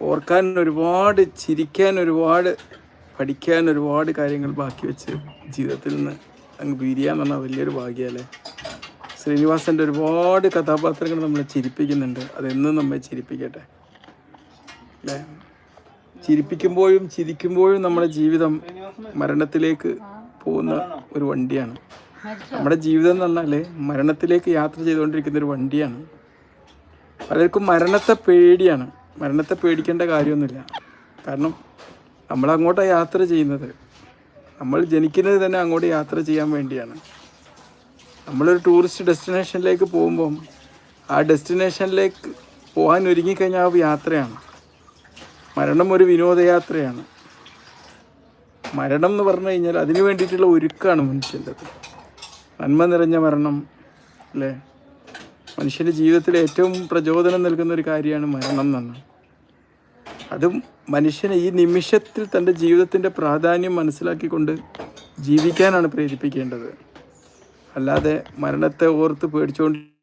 ഓർക്കാൻ ഒരുപാട് ചിരിക്കാൻ ഒരുപാട് പഠിക്കാൻ ഒരുപാട് കാര്യങ്ങൾ ബാക്കി വെച്ച് ജീവിതത്തിൽ നിന്ന് അങ്ങ് പിരിയാൻ പറഞ്ഞാൽ വലിയൊരു ഭാഗ്യമല്ലേ ശ്രീനിവാസന്റെ ഒരുപാട് കഥാപാത്രങ്ങൾ നമ്മളെ ചിരിപ്പിക്കുന്നുണ്ട്. അതെന്നും നമ്മെ ചിരിപ്പിക്കട്ടെ. അല്ലേ? ചിരിപ്പിക്കുമ്പോഴും ചിരിക്കുമ്പോഴും നമ്മുടെ ജീവിതം മരണത്തിലേക്ക് പോകുന്ന ഒരു വണ്ടിയാണ്. നമ്മുടെ ജീവിതം എന്ന് പറഞ്ഞാൽ മരണത്തിലേക്ക് യാത്ര ചെയ്തുകൊണ്ടിരിക്കുന്ന ഒരു വണ്ടിയാണ്. പലർക്കും മരണത്തെ പേടിയാണ്. മരണത്തെ പേടിക്കേണ്ട കാര്യമൊന്നുമില്ല. കാരണം നമ്മൾ അങ്ങോട്ടാണ് യാത്ര ചെയ്യുന്നത്. നമ്മൾ ജനിക്കുന്നത് തന്നെ അങ്ങോട്ട് യാത്ര ചെയ്യാൻ വേണ്ടിയാണ്. നമ്മളൊരു ടൂറിസ്റ്റ് ഡെസ്റ്റിനേഷനിലേക്ക് പോകുമ്പം ആ ഡെസ്റ്റിനേഷനിലേക്ക് പോകാൻ ഒരുങ്ങിക്കഴിഞ്ഞാൽ ആ യാത്രയാണ്. മരണം ഒരു വിനോദയാത്രയാണ്. മരണം എന്ന് പറഞ്ഞു കഴിഞ്ഞാൽ അതിന് വേണ്ടിയിട്ടുള്ള ഒരുക്കാണ് മനുഷ്യന്റെ നന്മ നിറഞ്ഞ മരണം അല്ലേ? മനുഷ്യന്റെ ജീവിതത്തിൽ ഏറ്റവും പ്രചോദനം നൽകുന്ന ഒരു കാര്യമാണ് മരണം എന്ന് പറഞ്ഞാൽ അതും മനുഷ്യനെ ഈ നിമിഷത്തിൽ തന്റെ ജീവിതത്തിന്റെ പ്രാധാന്യം മനസ്സിലാക്കിക്കൊണ്ട് ജീവിക്കാനാണ് പ്രേരിപ്പിക്കേണ്ടത്. അല്ലാതെ മരണത്തെ ഓർത്ത് പേടിച്ചുകൊണ്ട്